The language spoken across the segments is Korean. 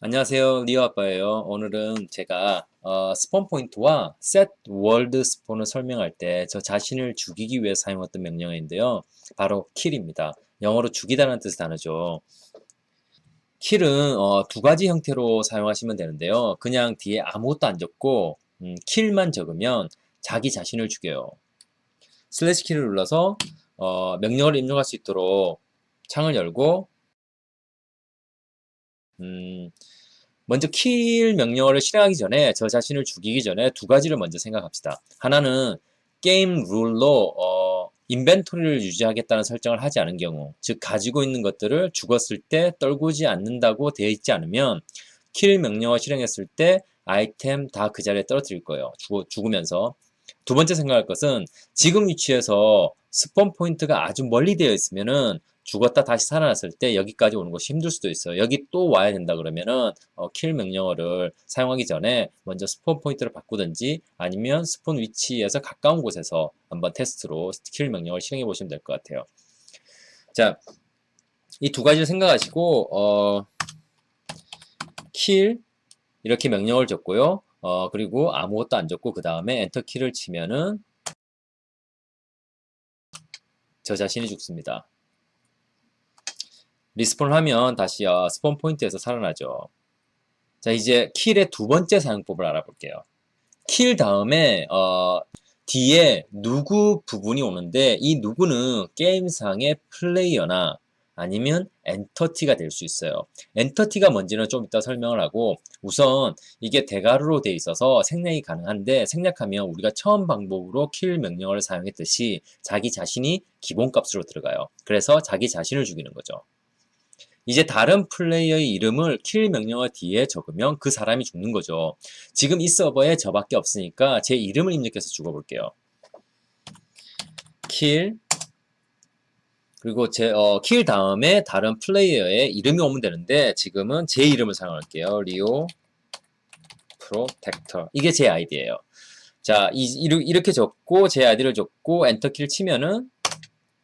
안녕하세요. 리오 아빠예요. 오늘은 제가 어, 스폰 포인트와 set world 스폰을 설명할 때 저 자신을 죽이기 위해 사용했던 명령어인데요. 바로 kill입니다. 영어로 죽이다는 뜻의 단어죠. kill은 어, 두 가지 형태로 사용하시면 되는데요. 그냥 뒤에 아무것도 안 적고 음, kill만 적으면 자기 자신을 죽여요. 슬래시 키를 눌러서 어, 명령어를 입력할 수 있도록 창을 열고 음, 먼저 kill 명령어를 실행하기 전에 저 자신을 죽이기 전에 두 가지를 먼저 생각합시다. 하나는 게임 룰로 어, 인벤토리를 유지하겠다는 설정을 하지 않은 경우, 즉 가지고 있는 것들을 죽었을 때 떨구지 않는다고 되어 있지 않으면 kill 명령어 실행했을 때 아이템 다 그 자리에 떨어뜨릴 거예요. 죽, 죽으면서. 두 번째 생각할 것은 지금 위치에서 스폰 포인트가 아주 멀리 되어 있으면은 죽었다 다시 살아났을 때 여기까지 오는 것이 힘들 수도 있어요. 여기 또 와야 된다 그러면은 어, 킬 명령어를 사용하기 전에 먼저 스폰 포인트를 바꾸든지 아니면 스폰 위치에서 가까운 곳에서 한번 테스트로 킬 명령어를 실행해 보시면 될 것 같아요. 자, 이 두 가지를 생각하시고 어, 킬 이렇게 명령을 줬고요. 어, 그리고 아무것도 안 적고 그 다음에 엔터 키를 치면은 저 자신이 죽습니다. 리스폰을 하면 다시 어, 스폰 포인트에서 살아나죠. 자, 이제 킬의 두 번째 사용법을 알아볼게요. 킬 다음에 어, 뒤에 누구 부분이 오는데 이 누구는 게임상의 플레이어나 아니면 엔터티가 될 수 있어요. 엔터티가 뭔지는 좀 이따 설명을 하고 우선 이게 대가루로 돼 있어서 생략이 가능한데 생략하면 우리가 처음 방법으로 킬 명령어를 사용했듯이 자기 자신이 기본값으로 들어가요. 그래서 자기 자신을 죽이는 거죠. 이제 다른 플레이어의 이름을 킬 명령어 뒤에 적으면 그 사람이 죽는 거죠. 지금 이 서버에 저밖에 없으니까 제 이름을 입력해서 죽어볼게요. 킬 그리고 제, 어, 킬 다음에 다른 플레이어의 이름이 오면 되는데 지금은 제 이름을 사용할게요. 리오 프로텍터 이게 제 아이디예요. 자, 이, 이렇게 적고 제 아이디를 적고 엔터키를 치면은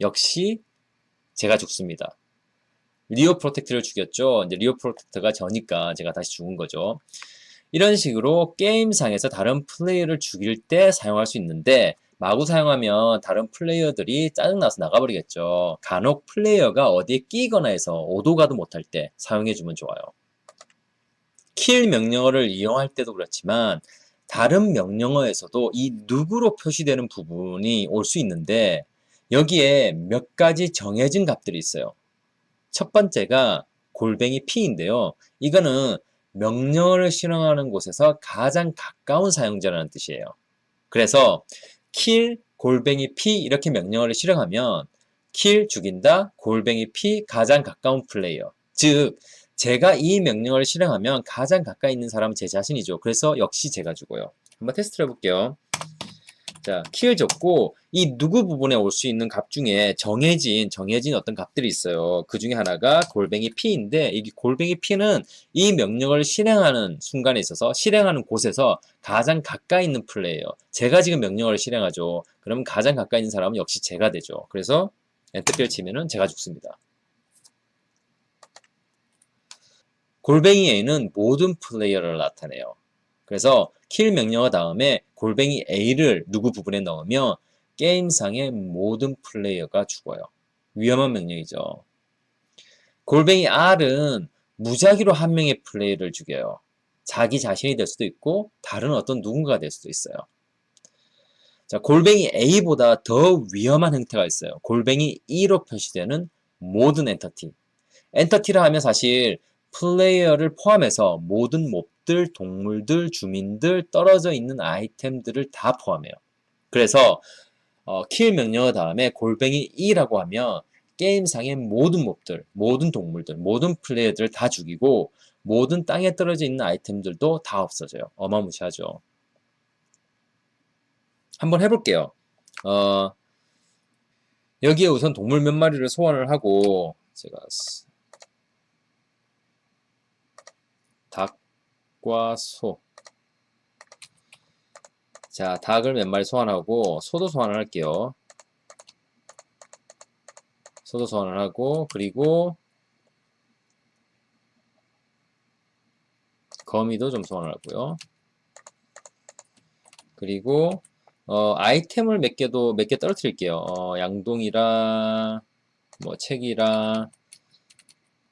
역시 제가 죽습니다. 리오 프로텍트를 죽였죠. 이제 리오 프로텍트가 저니까 제가 다시 죽은 거죠. 이런 식으로 게임상에서 다른 플레이어를 죽일 때 사용할 수 있는데 마구 사용하면 다른 플레이어들이 짜증나서 나가버리겠죠. 간혹 플레이어가 어디에 끼거나 해서 오도 가도 못할 때 사용해주면 좋아요. 킬 명령어를 이용할 때도 그렇지만 다른 명령어에서도 이 누구로 표시되는 부분이 올 수 있는데 여기에 몇 가지 정해진 값들이 있어요. 첫 번째가 골뱅이 P인데요. 이거는 명령어를 실행하는 곳에서 가장 가까운 사용자라는 뜻이에요. 그래서 kill 골뱅이 P 이렇게 명령어를 실행하면 kill 죽인다 골뱅이 P 가장 가까운 플레이어. 즉 제가 이 명령어를 실행하면 가장 가까이 있는 사람은 제 자신이죠. 그래서 역시 제가 죽어요. 한번 테스트를 해볼게요. 자, 키를 적고 이 누구 부분에 올 수 있는 값 중에 정해진 정해진 어떤 값들이 있어요. 그 중에 하나가 골뱅이 p인데 이 골뱅이 p는 이 명령을 실행하는 순간에 있어서 실행하는 곳에서 가장 가까이 있는 플레이어. 제가 지금 명령어를 실행하죠. 그러면 가장 가까이 있는 사람은 역시 제가 되죠. 그래서 엔터키를 치면은 제가 죽습니다. 골뱅이 A는 모든 플레이어를 나타내요. 그래서 킬 명령어 다음에 골뱅이 A를 누구 부분에 넣으면 게임상의 모든 플레이어가 죽어요. 위험한 명령이죠. 골뱅이 R은 무작위로 한 명의 플레이를 죽여요. 자기 자신이 될 수도 있고 다른 어떤 누군가가 될 수도 있어요. 자, 골뱅이 A보다 더 위험한 형태가 있어요. 골뱅이 E로 표시되는 모든 엔터티. 엔터티라 하면 사실 플레이어를 포함해서 모든 몹들, 동물들, 주민들, 떨어져 있는 아이템들을 다 포함해요. 그래서 어, 킬 명령어 다음에 골뱅이 E라고 하면 게임상의 모든 몹들, 모든 동물들, 모든 플레이어들을 다 죽이고 모든 땅에 떨어져 있는 아이템들도 다 없어져요. 어마무시하죠. 한번 해볼게요. 어, 여기에 우선 동물 몇 마리를 소환을 하고 제가 닭과 소. 자, 닭을 몇 마리 소환하고 소도 소환을 할게요. 소도 소환을 하고 그리고 거미도 좀 소환하고요. 그리고 어, 아이템을 몇 개도 몇 개 떨어뜨릴게요. 어, 양동이랑 뭐 책이랑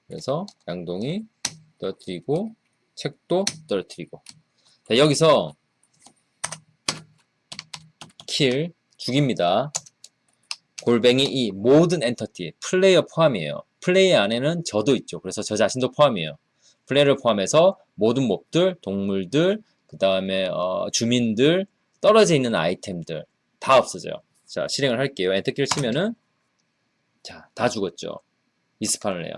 그래서 양동이 떨어뜨리고 책도 떨어뜨리고 자, 여기서 킬 죽입니다. 골뱅이 이 모든 엔터티 플레이어 포함이에요. 플레이 안에는 저도 있죠. 그래서 저 자신도 포함이에요. 플레이를 포함해서 모든 몹들, 동물들, 그 다음에 어, 주민들, 떨어져 있는 아이템들 다 없어져요. 자 실행을 할게요. 엔터키를 치면은 자 다 죽었죠. 리스판을 해요.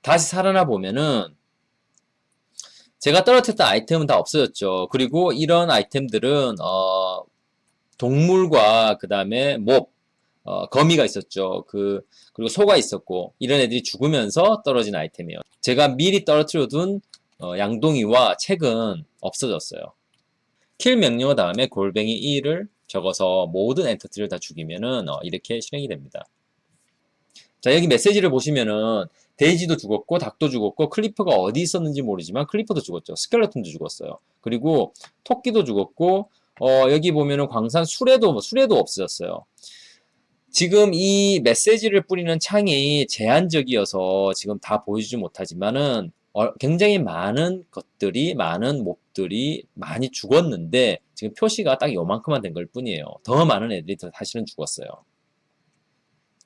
다시 살아나 보면은 제가 떨어뜨렸던 아이템은 다 없어졌죠. 그리고 이런 아이템들은 어, 동물과 그 다음에 몹, 어, 거미가 있었죠. 그 그리고 소가 있었고 이런 애들이 죽으면서 떨어진 아이템이에요. 제가 미리 떨어뜨려둔 어, 양동이와 책은 없어졌어요. 킬 명령어 다음에 골뱅이 1을 적어서 모든 엔터티를 다 죽이면은 어, 이렇게 실행이 됩니다. 자 여기 메시지를 보시면은 데이지도 죽었고 닭도 죽었고 클리퍼가 어디 있었는지 모르지만 클리퍼도 죽었죠. 스켈레톤도 죽었어요. 그리고 토끼도 죽었고 어, 여기 보면은 광산 수레도 수레도 없어졌어요. 지금 이 메시지를 뿌리는 창이 제한적이어서 지금 다 보여주지 못하지만은 어, 굉장히 많은 것들이 많은 몹들이 많이 죽었는데 지금 표시가 딱 요만큼만 된 걸 뿐이에요. 더 많은 애들이 더 사실은 죽었어요.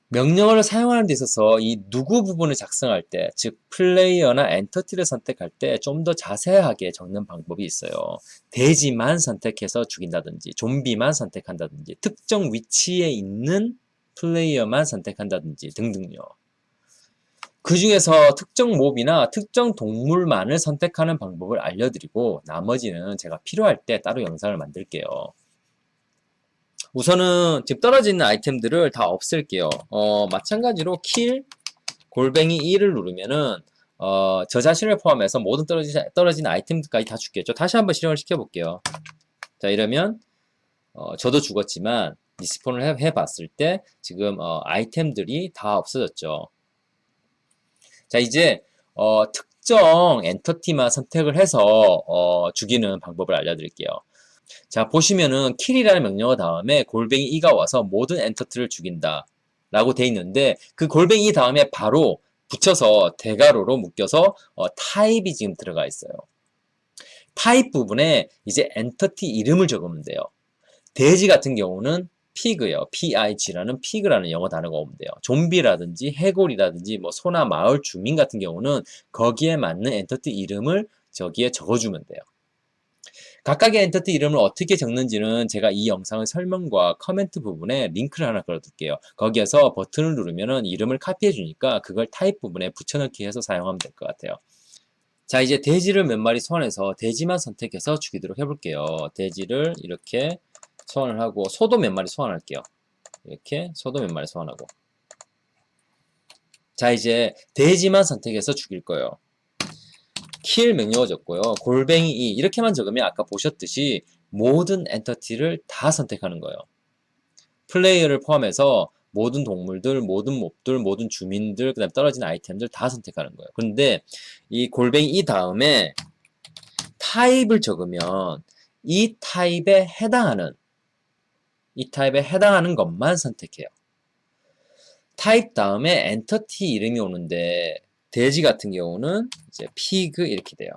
명령어를 사용하는 데 있어서 이 누구 부분을 작성할 때, 즉 플레이어나 엔터티를 선택할 때 좀 더 자세하게 적는 방법이 있어요. 돼지만 선택해서 죽인다든지, 좀비만 선택한다든지, 특정 위치에 있는 플레이어만 선택한다든지 등등요. 그 중에서 특정 몹이나 특정 동물만을 선택하는 방법을 알려드리고 나머지는 제가 필요할 때 따로 영상을 만들게요. 우선은 지금 떨어지는 아이템들을 다 없앨게요. 어, 마찬가지로 킬 골뱅이 2를 누르면은 어, 저 자신을 포함해서 모든 떨어지, 떨어진 아이템들까지 다 죽겠죠. 다시 한번 실행을 시켜볼게요. 자 이러면 어, 저도 죽었지만 리스폰을 해, 해봤을 때 지금 어, 아이템들이 다 없어졌죠. 자 이제 어, 특정 엔터티만 선택을 해서 어, 죽이는 방법을 알려드릴게요. 자 보시면은 킬이라는 명령어 다음에 골뱅이 2가 와서 모든 엔터티를 죽인다 라고 돼 있는데 그 골뱅이 다음에 바로 붙여서 대괄호로 묶여서 어, 타입이 지금 들어가 있어요. 타입 부분에 이제 엔터티 이름을 적으면 돼요. 돼지 같은 경우는 피그요. PIG라는 피그라는 영어 단어가 오면 돼요. 좀비라든지 해골이라든지 뭐 소나 마을 주민 같은 경우는 거기에 맞는 엔터티 이름을 저기에 적어주면 돼요. 각각의 엔터티 이름을 어떻게 적는지는 제가 이 영상의 설명과 커멘트 부분에 링크를 하나 걸어둘게요. 거기에서 버튼을 누르면 이름을 카피해 주니까 그걸 타입 부분에 붙여넣기 해서 사용하면 될 것 같아요. 자 이제 돼지를 몇 마리 소환해서 돼지만 선택해서 죽이도록 해볼게요. 돼지를 이렇게 소환을 하고 소도 몇 마리 소환할게요. 이렇게 소도 몇 마리 소환하고 자 이제 돼지만 선택해서 죽일 거예요. 킬 명령어 적고요. 골뱅이 2 이렇게만 적으면 아까 보셨듯이 모든 엔터티를 다 선택하는 거예요. 플레이어를 포함해서 모든 동물들, 모든 몹들, 모든 주민들, 그 다음 떨어진 아이템들 다 선택하는 거예요. 그런데 이 골뱅이 2 다음에 타입을 적으면 이 타입에 해당하는 이 타입에 해당하는 것만 선택해요. 타입 다음에 엔터티 이름이 오는데 돼지 같은 경우는 이제 피그 이렇게 돼요.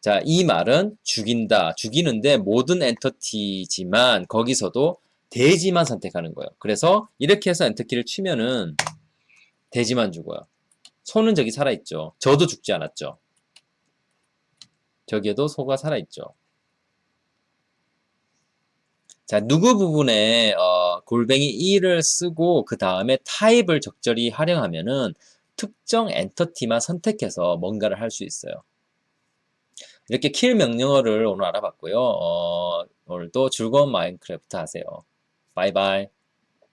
자, 이 말은 죽인다, 죽이는데 모든 엔터티지만 거기서도 돼지만 선택하는 거예요. 그래서 이렇게 해서 엔터키를 치면은 돼지만 죽어요. 소는 저기 살아있죠. 저도 죽지 않았죠. 저기에도 소가 살아있죠. 자, 누구 부분에 어, 골뱅이 2를 쓰고 그 다음에 타입을 적절히 활용하면은 특정 엔터티만 선택해서 뭔가를 할 수 있어요. 이렇게 킬 명령어를 오늘 알아봤고요. 어, 오늘도 즐거운 마인크래프트 하세요. 바이바이.